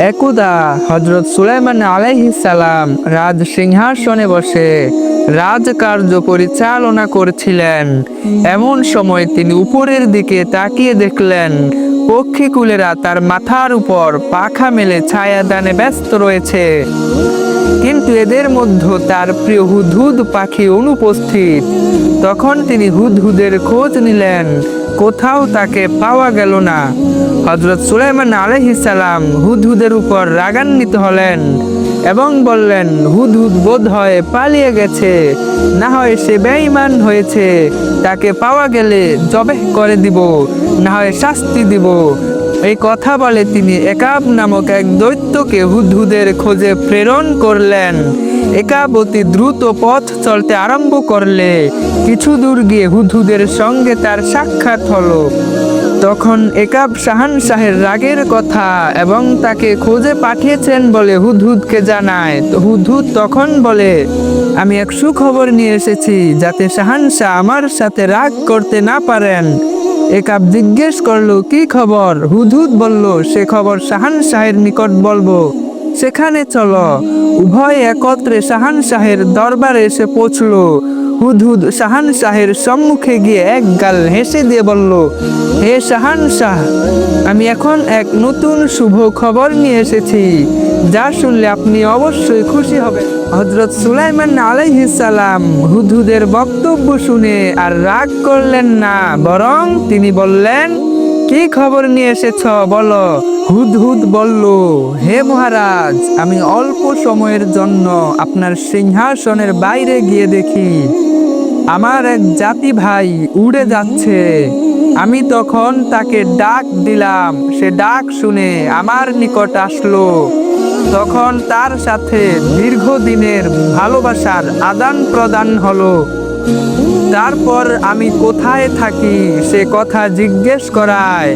একদা হজরত সুলাইমান আলাইহিসালাম রাজ সিংহাসনে বসে রাজকার্য পরিচালনা করছিলেন। এমন সময় তিনি উপরের দিকে তাকিয়ে দেখলেন, পক্ষীকুলেরা তার মাথার উপর পাখা মেলে ছায়াদানে ব্যস্ত রয়েছে। কিন্তু এদের মধ্যে তার প্রিয় হুদহুদ পাখি অনুপস্থিত। তখন তিনি হুদহুদের খোঁজ নিলেন কোথাও তাকে পাওয়া গেল না। হজরত সুলাইমান আলহিসাল্লাম হুদহুদের উপর রাগান্বিত হলেন এবং বললেন, হুদহুদ বোধ হয় পালিয়ে গেছে। না হয় সে বেঈমান হয়েছে। তাকে পাওয়া গেলে জবেহ করে দিব, না হয় শাস্তি দিব। এই কথা বলে তিনি একাব নামক এক দৈত্যকে হুদহুদের খোঁজে প্রেরণ করলেন। একাব অতি দ্রুত পথ চলতে আরম্ভ করলে। কিছু দূর গিয়ে হুদহুদের সঙ্গে তার সাক্ষাৎ হলো। তখন একাব শাহান শাহের রাগের কথা এবং তাকে খোঁজে পাঠিয়েছেন বলে হুদহুদকে জানায়। তো হুদহুদ তখন বলে, আমি এক সুখবর নিয়ে এসেছি যাতে শাহান শাহ আমার সাথে রাগ করতে না পারেন। একাব জিজ্ঞেস করল, কি খবর? হুদহুদ বলল, সে খবর শাহান শাহের নিকট বলব। সেখানে চলো। উভয় একত্রে শাহান শাহের দরবারে এসে পৌঁছলো। হুদহুদ শাহান শাহের সম্মুখে গিয়ে এক গাল হেসে দিয়ে বলল, হে শাহান শাহ, আমি এখন এক নতুন শুভ খবর নিয়ে এসেছি, যা শুনলে আপনি অবশ্যই খুশি হবেন। হজরত সুলাইমান আলাইহিসালাম হুদহুদের বক্তব্য শুনে আর রাগ করলেন না, বরং তিনি বললেন, কি খবর নিয়ে এসেছ? বলো। হুদহুদ বলল, হে মহারাজ, আমি অল্প সময়ের জন্য আপনার সিংহাসনের বাইরে গিয়ে দেখি। আমার এক জাতি ভাই উড়ে যাচ্ছে। আমি তখন তাকে ডাক দিলাম। সে ডাক শুনে আমার নিকট আসলো। তখন তার সাথে দীর্ঘদিনের ভালোবাসার আদান প্রদান হলো। তারপর আমি কোথায় থাকি সে কথা জিজ্ঞেস করায়।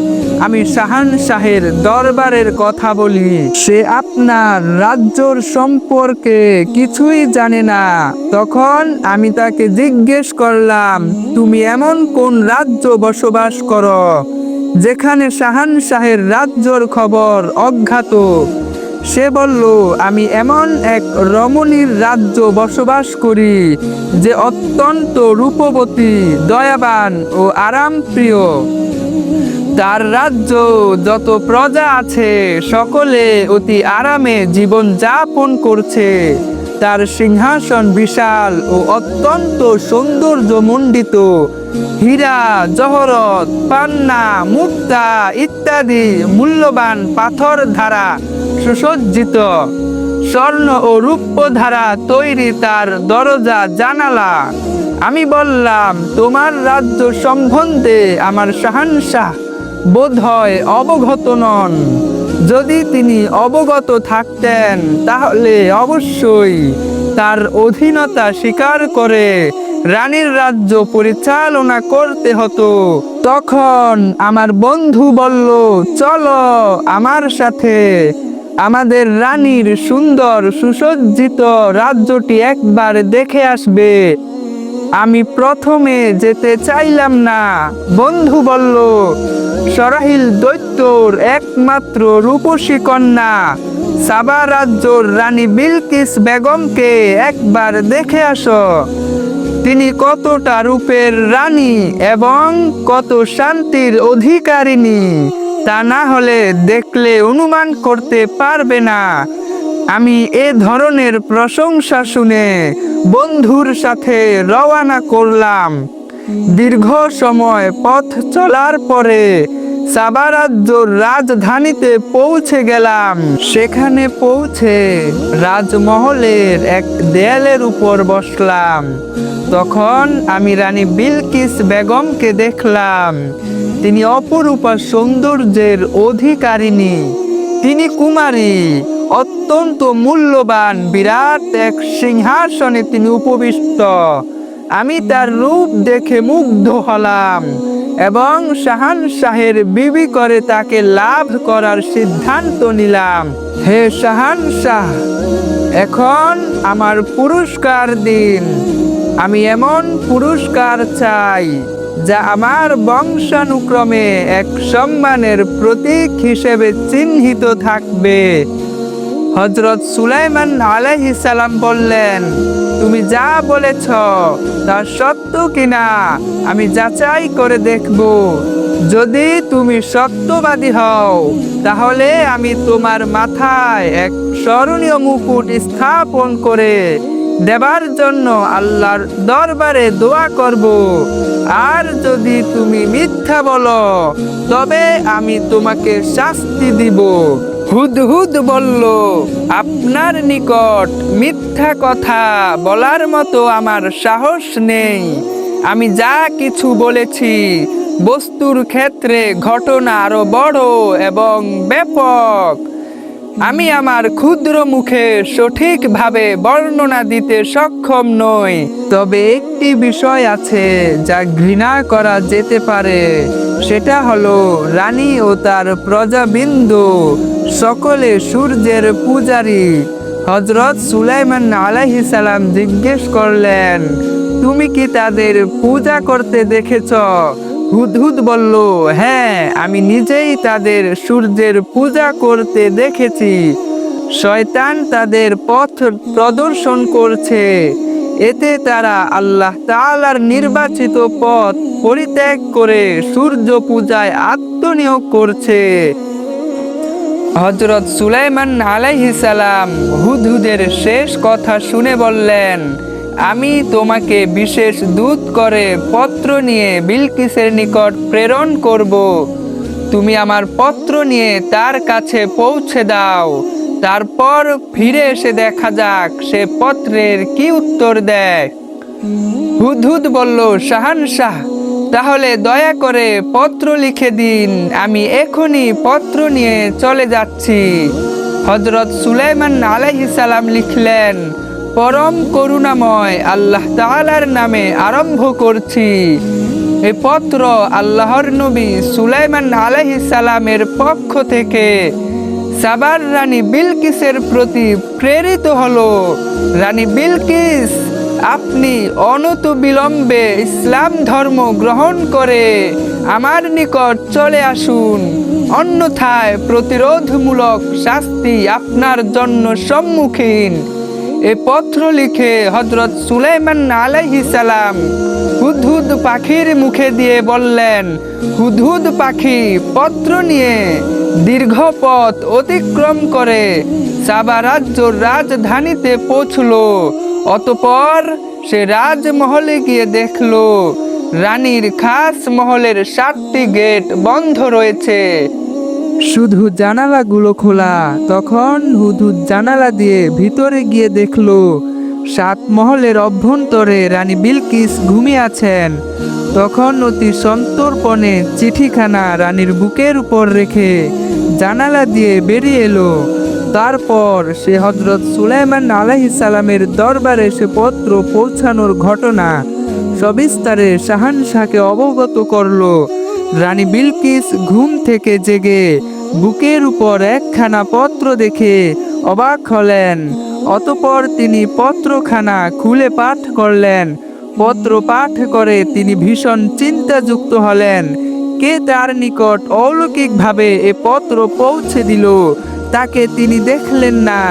আমি শাহান শাহের দরবারের কথা বলি, সে আপনার রাজ্যর সম্পর্কে কিছুই জানে না। তখন আমি তাকে জিজ্ঞেস করলাম, তুমি এমন কোন রাজ্য বসবাস করো, যেখানে শাহান শাহের রাজ্যর খবর অজ্ঞাত? সে বলল, আমি এমন এক রমণীর রাজ্য বসবাস করি যে অত্যন্ত রূপবতী, দয়াবান ও আরাম প্রিয় তার রাজ্য যত প্রজা আছে, সকলে অতি আরামে জীবন যাপন করছে। তার সিংহাসন বিশাল ও অত্যন্ত সৌন্দর্যমণ্ডিত। হীরা, জহরত, পান্না, মুক্তা ইত্যাদি মূল্যবান পাথর ধারা সুসজ্জিত। স্বর্ণ ও রূপ্য ধারা তৈরি তার দরজা, জানালা। আমি বললাম, তোমার রাজ্য সম্বন্ধে আমার শাহানশাহ বোধ হয় অবগত নন। যদি তিনি অবগত থাকতেন, তাহলে অবশ্যই তার অধীনতা স্বীকার করে রানীর রাজ্য পরিচালনা করতে হতো। তখন আমার বন্ধু বলল, চলো আমার সাথে আমাদের রানীর সুন্দর সুসজ্জিত রাজ্যটি একবার দেখে আসবে। আমি প্রথমে যেতে চাইলাম না, বন্ধু বলল, সরাহিল দৈত্যর একমাত্র রূপসী কন্যা। সাবা রাজ্যর রানী বিলকিস বেগমকে একবার দেখে আসো। তিনি কতটা রূপের রানী এবং কত শান্তির অধিকারিণী। তা না হলে দেখলে অনুমান করতে পারবে না। আমি এ ধরনের প্রশংসা শুনে বন্ধুর সাথে রওয়ানা করলাম। দীর্ঘ সময় পথ চলার পরে সাবা রাজ্যর রাজধানীতে পৌঁছে গেলাম। সেখানে পৌঁছে রাজমহলের এক দেয়ালের উপর বসলাম। তখন আমি রানী বিলকিস বেগমকে দেখলাম। তিনি অপরূপা সৌন্দর্যের অধিকারিণী। তিনি কুমারী, অত্যন্ত মূল্যবান, বিরাট এক সিংহাসনে তিনি উপবিষ্ট। আমি তার রূপ দেখে মুগ্ধ হলাম এবং শাহান শাহের বিবি করে তাকে লাভ করার সিদ্ধান্ত নিলাম। হে শাহান শাহ, এখন আমার পুরস্কার দিন। আমি এমন পুরস্কার চাই যা আমার বংশানুক্রমে এক সম্মানের প্রতীক হিসেবে চিহ্নিত থাকবে। হজরত সুলাইমান সালাম বললেন, তুমি যা বলেছ তা সত্য কিনা? আমি যাচাই করে দেখব। যদি তুমি সত্যবাদী হও, তাহলে আমি তোমার মাথায় এক স্মরণীয় মুকুট স্থাপন করে দেবার জন্য আল্লাহর দরবারে দোয়া করব। আর যদি তুমি মিথ্যা বলো, তবে আমি তোমাকে শাস্তি দিব। হুদহুদ বলল, আপনার নিকট মিথ্যা কথা বলার মতো আমার সাহস নেই। আমি যা কিছু বলেছি, বস্তুর ক্ষেত্রে ঘটনা আরও বড় এবং ব্যাপক। আমি আমার ক্ষুদ্র মুখে সঠিকভাবে বর্ণনা দিতে সক্ষম নই। তবে একটি বিষয় আছে যা ঘৃণা করা যেতে পারে। সেটা হলো রানী ও তার প্রজাবিন্দু, সকলে সূর্যের পূজারী। হজরত সুলাইমান আলাইহিস সালাম জিজ্ঞেস করলেন, তুমি কি তাদের পূজা করতে দেখেছ? হুদহুদ বলল হ্যাঁ আমি নিজেই তাদের সূর্যের পূজা করতে দেখেছি। শয়তান তাদের পথ প্রদর্শন করছে। এতে তারা আল্লাহ তাআলার নির্বাচিত পথ পরিত্যাগ করে সূর্য পূজায় আত্মনিয়োগ করছে। হজরত সুলাইমান আলাইহিস সালাম হুদহুদের শেষ কথা শুনে বললেন আমি তোমাকে বিশেষ দূত করে পত্র নিয়ে বিলকিসের নিকট প্রেরণ করব। তুমি আমার পত্র নিয়ে তার কাছে পৌঁছে দাও। তারপর ফিরে এসে দেখা যাক সে পত্রের কি উত্তর দেয়। হুদহুদ বলল শাহানশাহ তাহলে দয়া করে পত্র লিখে দিন। আমি এখনই পত্র নিয়ে চলে যাচ্ছি। হজরত সুলাইমান আলাইহিস সালাম লিখলেন পরম করুণাময় আল্লাহ তালার নামে আরম্ভ করছি। এ পত্র আল্লাহর নবী সুলাইমান আলাইহিস সালামের পক্ষ থেকে সাবার রানী বিলকিসের প্রতি প্রেরিত হলো। রানী বিলকিস, আপনি অনত বিলম্বে ইসলাম ধর্ম গ্রহণ করে আমার নিকট চলে আসুন। অন্যথায় প্রতিরোধমূলক শাস্তি আপনার জন্য সম্মুখীন। এ পত্র লিখে হজরত সুলাইমান সালাম হুদহুদ পাখির মুখে দিয়ে বললেন, হুদহুদ পাখি পত্র নিয়ে দীর্ঘ পথ অতিক্রম করে সাবা রাজ্যর রাজধানীতে পৌঁছল। অতপর সে রাজমহলে গিয়ে দেখল, রানীর খাস মহলের সাতটি গেট বন্ধ রয়েছে। শুধু জানালাগুলো খোলা, তখন হুদহুদ জানালা দিয়ে ভিতরে গিয়ে দেখল, সাত মহলের অভ্যন্তরে রানী বিলকিস ঘুমিয়ে আছেন। তখন অতি সন্তর্পণে চিঠিখানা রানীর বুকের উপর রেখে জানালা দিয়ে বেরিয়ে এলো। তারপর সে হজরত সুলাইমান সালামের দরবারে সে পত্র পৌঁছানোর ঘটনা সবিস্তারে শাহানশাহকে অবগত করল। রানী বিলকিস ঘুম থেকে জেগে বুকের উপর একখানা পত্র দেখে অবাক হলেন। অতপর তিনি পত্রখানা খুলে পাঠ করলেন। পত্র পাঠ করে তিনি ভীষণ চিন্তাযুক্ত হলেন। কে তার নিকট অলৌকিকভাবে এ পত্র পৌঁছে দিল, তাকে তিনি দেখলেন না।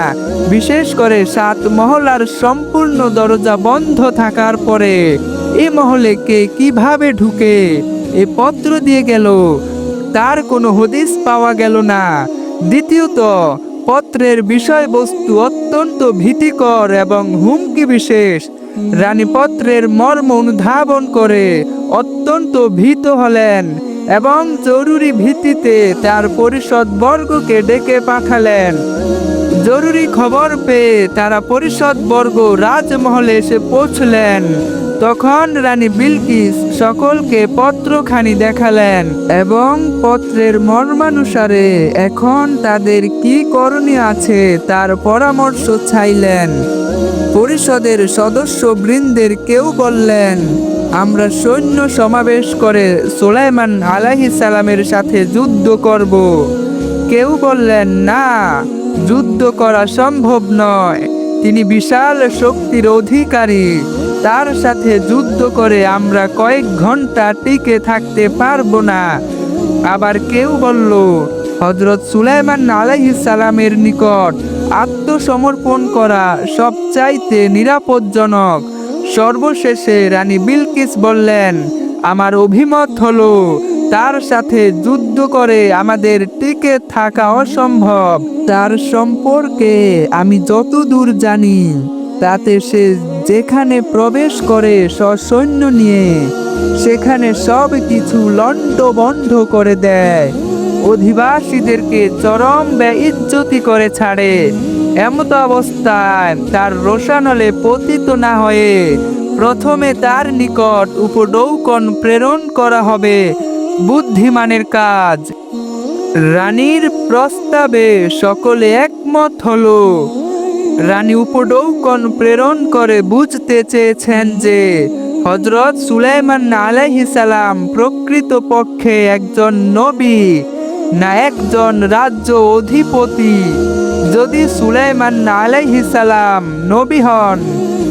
বিশেষ করে সাত মহলার সম্পূর্ণ দরজা বন্ধ থাকার পরে এ মহলে কে কীভাবে ঢুকে? এ পত্র দিয়ে গেল, তার কোনো হদিস পাওয়া গেল না। দ্বিতীয়ত, পত্রের বিষয়বস্তু অত্যন্ত ভীতিকর এবং হুমকি বিশেষ রানী পত্রের মর্ম অনুধাবন করে অত্যন্ত ভীত হলেন এবং জরুরি ভিত্তিতে তার পরিষদ বর্গকে ডেকে পাঠালেন। জরুরি খবর পেয়ে তারা পরিষদ বর্গ রাজমহলে এসে পৌঁছলেন। তখন রানী বিলকিস সকলকে পত্রখানি দেখালেন এবং পত্রের মর্মানুসারে এখন তাদের কি করণীয় আছে তার পরামর্শ চাইলেন। পরিষদের সদস্য বৃন্দের কেউ বললেন, আমরা সৈন্য সমাবেশ করে সোলাইমান আলাহি সালামের সাথে যুদ্ধ করব। কেউ বললেন, না, যুদ্ধ করা সম্ভব নয়। তিনি বিশাল শক্তির অধিকারী। তার সাথে যুদ্ধ করে আমরা কয়েক ঘণ্টা টিকে থাকতে পারব না। আবার কেউ বলল হজরত সুলাইমান সালামের নিকট আত্মসমর্পণ করা সবচাইতে নিরাপদজনক। সর্বশেষে রানী বিলকিস বললেন, আমার অভিমত হলো, তার সাথে যুদ্ধ করে আমাদের টিকে থাকা অসম্ভব। তার সম্পর্কে আমি যতদূর জানি, তাতে সে যেখানে প্রবেশ করে সসৈন্য নিয়ে, সেখানে সব কিছু লণ্ড বন্ধ করে দেয়। অধিবাসীদেরকে চরম ইজ্জতি করে ছাড়ে। এমত অবস্থায় তার রোশানলে পতিত না হয়ে প্রথমে তার নিকট উপডৌকন প্রেরণ করা হবে বুদ্ধিমানের কাজ। রানীর প্রস্তাবে সকলে একমত হলো। রানী উপডৌকন প্রেরণ করে বুঝতে চেয়েছেন যে হজরত সুলাইমান আলাইহিস সালাম প্রকৃত পক্ষে একজন নবী, না একজন রাজ্য অধিপতি। যদি সুলাইমান আলাইহিস সালাম নবী হন,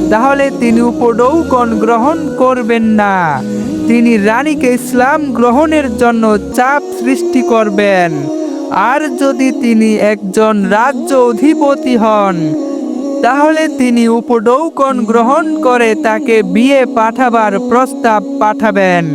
তাহলে তিনি উপডৌকন গ্রহণ করবেন না। তিনি রানীকে ইসলাম গ্রহণের জন্য চাপ সৃষ্টি করবেন। আর যদি তিনি একজন রাজ্য অধিপতি হন তাহলে তিনি উপডৌকন গ্রহণ করে তাকে বিয়ে পাঠাবার প্রস্তাব পাঠাবেন।